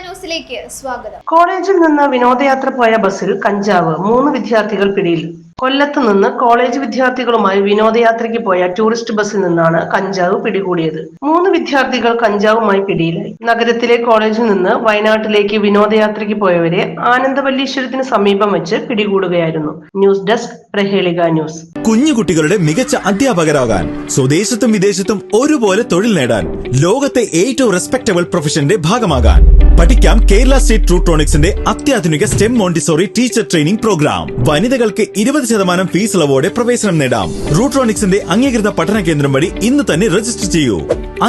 ന്യൂസിലേക്ക് സ്വാഗതം. കോളേജിൽ നിന്ന് വിനോദയാത്ര പോയ ബസ്സിൽ കഞ്ചാവ് മൂന്ന് വിദ്യാർത്ഥികൾ പിടിയിൽ കൊല്ലത്ത് നിന്ന് കോളേജ് വിദ്യാർത്ഥികളുമായി വിനോദയാത്രയ്ക്ക് പോയ ടൂറിസ്റ്റ് ബസ്സിൽ നിന്നാണ് കഞ്ചാവ് പിടികൂടിയത്. മൂന്ന് വിദ്യാർത്ഥികൾ കഞ്ചാവുമായി പിടിയിലായി. നഗരത്തിലെ കോളേജിൽ നിന്ന് വയനാട്ടിലേക്ക് വിനോദയാത്രയ്ക്ക് പോയവരെ ആനന്ദവല്ലീശ്വരത്തിന് സമീപം വെച്ച് പിടികൂടുകയായിരുന്നു. News desk Prahelika news. കുഞ്ഞു കുട്ടികളുടെ മികച്ച അധ്യാപകരാകാൻ സ്വദേശത്തും വിദേശത്തും ഒരുപോലെ തൊഴിൽ നേടാൻ ലോകത്തെ ഏറ്റവും റെസ്പെക്ടബിൾ പ്രൊഫഷന്റെ ഭാഗമാകാൻ. പഠിക്കാം കേരള സ്റ്റേറ്റ് ട്രൂട്രോണിക്സിന്റെ അത്യാധുനിക STEM Montessori teacher training programme വനിതകൾക്ക് ഇരുപത് ശതമാനം ഫീസ് ഇളവോടെ പ്രവേശനം നേടാം. റൂട്രോണിക്സിന്റെ അംഗീകൃത പഠന കേന്ദ്രം വഴി ഇന്ന് തന്നെ രജിസ്റ്റർ ചെയ്യൂ.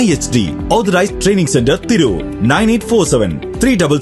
I H D authorised training centre Tirur nine eight four seven three double